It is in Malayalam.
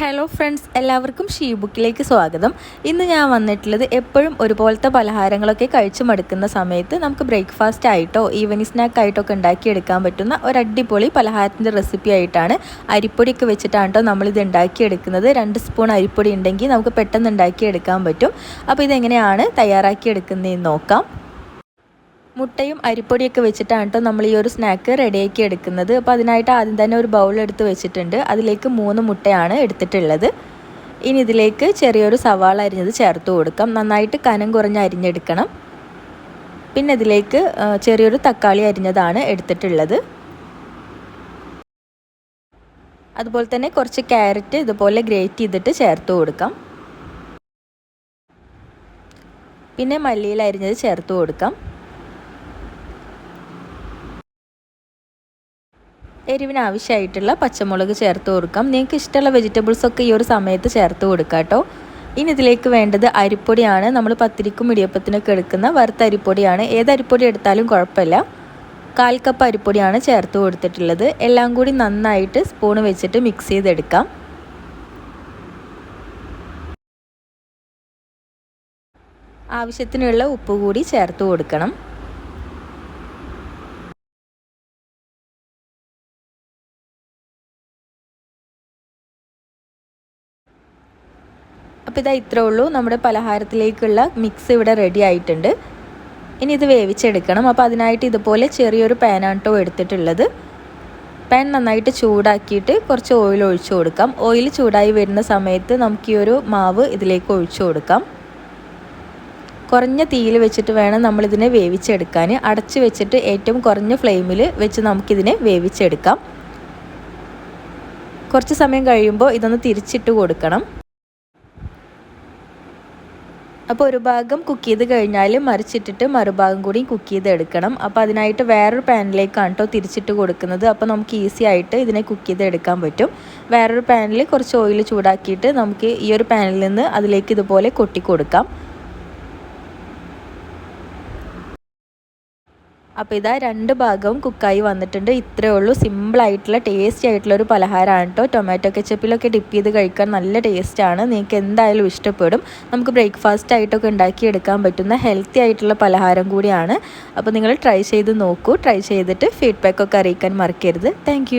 ഹലോ ഫ്രണ്ട്സ് എല്ലാവർക്കും ഷീ ബുക്കിലേക്ക് സ്വാഗതം. ഇന്ന് ഞാൻ വന്നിട്ടുള്ളത് എപ്പോഴും ഒരുപോലത്തെ പലഹാരങ്ങളൊക്കെ കഴിച്ചു മടുക്കുന്ന സമയത്ത് നമുക്ക് ബ്രേക്ക്ഫാസ്റ്റ് ആയിട്ടോ ഈവനിങ് സ്നാക്ക് ആയിട്ടോ ഒക്കെ ഉണ്ടാക്കിയെടുക്കാൻ പറ്റുന്ന ഒരു അടിപൊളി പലഹാരത്തിന്റെ റെസിപ്പി ആയിട്ടാണ് അരിപ്പൊടിയൊക്കെ വെച്ചിട്ടാണ് കേട്ടോ നമ്മളിത് ഉണ്ടാക്കിയെടുക്കുന്നത്. രണ്ട് സ്പൂൺ അരിപ്പൊടി ഉണ്ടെങ്കിൽ നമുക്ക് പെട്ടെന്ന് ഉണ്ടാക്കിയെടുക്കാൻ പറ്റും. അപ്പോൾ ഇതെങ്ങനെയാണ് തയ്യാറാക്കിയെടുക്കുന്നതെന്ന് നോക്കാം. മുട്ടയും അരിപ്പൊടിയൊക്കെ വെച്ചിട്ടാണ് കേട്ടോ നമ്മൾ ഈ ഒരു സ്നാക്ക് റെഡിയാക്കി എടുക്കുന്നത്. അപ്പോൾ അതിനായിട്ട് ആദ്യം തന്നെ ഒരു ബൗൾ എടുത്ത് വെച്ചിട്ടുണ്ട്. അതിലേക്ക് മൂന്ന് മുട്ടയാണ് എടുത്തിട്ടുള്ളത്. ഇനി ഇതിലേക്ക് ചെറിയൊരു സവാള അരിഞ്ഞത് ചേർത്ത് കൊടുക്കാം. നന്നായിട്ട് കനം കുറഞ്ഞ് അരിഞ്ഞെടുക്കണം. പിന്നെ ഇതിലേക്ക് ചെറിയൊരു തക്കാളി അരിഞ്ഞതാണ് എടുത്തിട്ടുള്ളത്. അതുപോലെ തന്നെ കുറച്ച് ക്യാരറ്റ് ഇതുപോലെ ഗ്രേറ്റ് ചെയ്തിട്ട് ചേർത്ത് കൊടുക്കാം. പിന്നെ മല്ലിയിൽ അരിഞ്ഞത് ചേർത്ത് കൊടുക്കാം. എരിവിന് ആവശ്യമായിട്ടുള്ള പച്ചമുളക് ചേർത്ത് കൊടുക്കാം. നിങ്ങൾക്ക് ഇഷ്ടമുള്ള വെജിറ്റബിൾസ് ഒക്കെ ഈ ഒരു സമയത്ത് ചേർത്ത് കൊടുക്കാം കേട്ടോ. ഇനി ഇതിലേക്ക് വേണ്ടത് അരിപ്പൊടിയാണ്. നമ്മൾ പത്തിരിക്കും ഇടിയപ്പത്തിനൊക്കെ എടുക്കുന്ന വറുത്ത അരിപ്പൊടിയാണ്. ഏത് അരിപ്പൊടി എടുത്താലും കുഴപ്പമില്ല. കാൽ കപ്പ് അരിപ്പൊടിയാണ് ചേർത്ത് കൊടുത്തിട്ടുള്ളത്. എല്ലാം കൂടി നന്നായിട്ട് സ്പൂൺ വെച്ചിട്ട് മിക്സ് ചെയ്തെടുക്കാം. ആവശ്യത്തിനുള്ള ഉപ്പ് കൂടി ചേർത്ത് കൊടുക്കണം. അപ്പോൾ ഇതാ ഇത്രേ ഉള്ളൂ. നമ്മുടെ പലഹാരത്തിലേക്കുള്ള മിക്സ് ഇവിടെ റെഡി ആയിട്ടുണ്ട്. ഇനി ഇത് വേവിച്ചെടുക്കണം. അപ്പോൾ അതിനായിട്ട് ഇതുപോലെ ചെറിയൊരു പാനാട്ടോ എടുത്തിട്ടുള്ളത്. പാൻ നന്നായിട്ട് ചൂടാക്കിയിട്ട് കുറച്ച് ഓയിൽ ഒഴിച്ചു കൊടുക്കാം. ഓയിൽ ചൂടായി വരുന്ന സമയത്ത് നമുക്ക് ഈ ഒരു മാവ് ഇതിലേക്ക് ഒഴിച്ചു കൊടുക്കാം. കുറഞ്ഞ തീയിൽ വെച്ചിട്ട് വേണം നമ്മളിതിനെ വേവിച്ചെടുക്കാൻ. അടച്ചു വെച്ചിട്ട് ഏറ്റവും കുറഞ്ഞ ഫ്ലെയിമിൽ വെച്ച് നമുക്കിതിനെ വേവിച്ചെടുക്കാം. കുറച്ച് സമയം കഴിയുമ്പോൾ ഇതൊന്ന് തിരിച്ചിട്ട് കൊടുക്കണം. അപ്പോൾ ഒരു ഭാഗം കുക്ക് ചെയ്ത് കഴിഞ്ഞാൽ മറിച്ചിട്ടിട്ട് മറുഭാഗം കൂടി കുക്ക് ചെയ്ത് എടുക്കണം അപ്പോൾ അതിനായിട്ട് വേറൊരു പാനിലേക്കാണ് കേട്ടോ തിരിച്ചിട്ട് കൊടുക്കുന്നത്. അപ്പോൾ നമുക്ക് ഈസി ആയിട്ട് ഇതിനെ കുക്ക് ചെയ്ത് എടുക്കാൻ പറ്റും. വേറൊരു പാനിൽ കുറച്ച് ഓയിൽ ചൂടാക്കിയിട്ട് നമുക്ക് ഈ ഒരു പാനിൽ നിന്ന് അതിലേക്ക് ഇതുപോലെ കൊട്ടി അപ്പോൾ ഇതാ രണ്ട് ഭാഗവും കുക്കായി വന്നിട്ടുണ്ട്. ഇത്രയേ ഉള്ളൂ. സിമ്പിളായിട്ടുള്ള ടേസ്റ്റി ആയിട്ടുള്ള ഒരു പലഹാരമാണ് കേട്ടോ ടൊമാറ്റോ കെച്ചപ്പിലൊക്കെ ഡിപ്പ് ചെയ്ത് കഴിക്കാൻ നല്ല ടേസ്റ്റാണ് നിങ്ങൾക്ക് എന്തായാലും ഇഷ്ടപ്പെടും. നമുക്ക് ബ്രേക്ക്ഫാസ്റ്റ് ആയിട്ടൊക്കെ ഉണ്ടാക്കിയെടുക്കാൻ പറ്റുന്ന ഹെൽത്തി ആയിട്ടുള്ള പലഹാരം കൂടിയാണ്. അപ്പോൾ നിങ്ങൾ ട്രൈ ചെയ്ത് നോക്കൂ. ട്രൈ ചെയ്തിട്ട് ഫീഡ്ബാക്കൊക്കെ അറിയിക്കാൻ മറക്കരുത്. താങ്ക്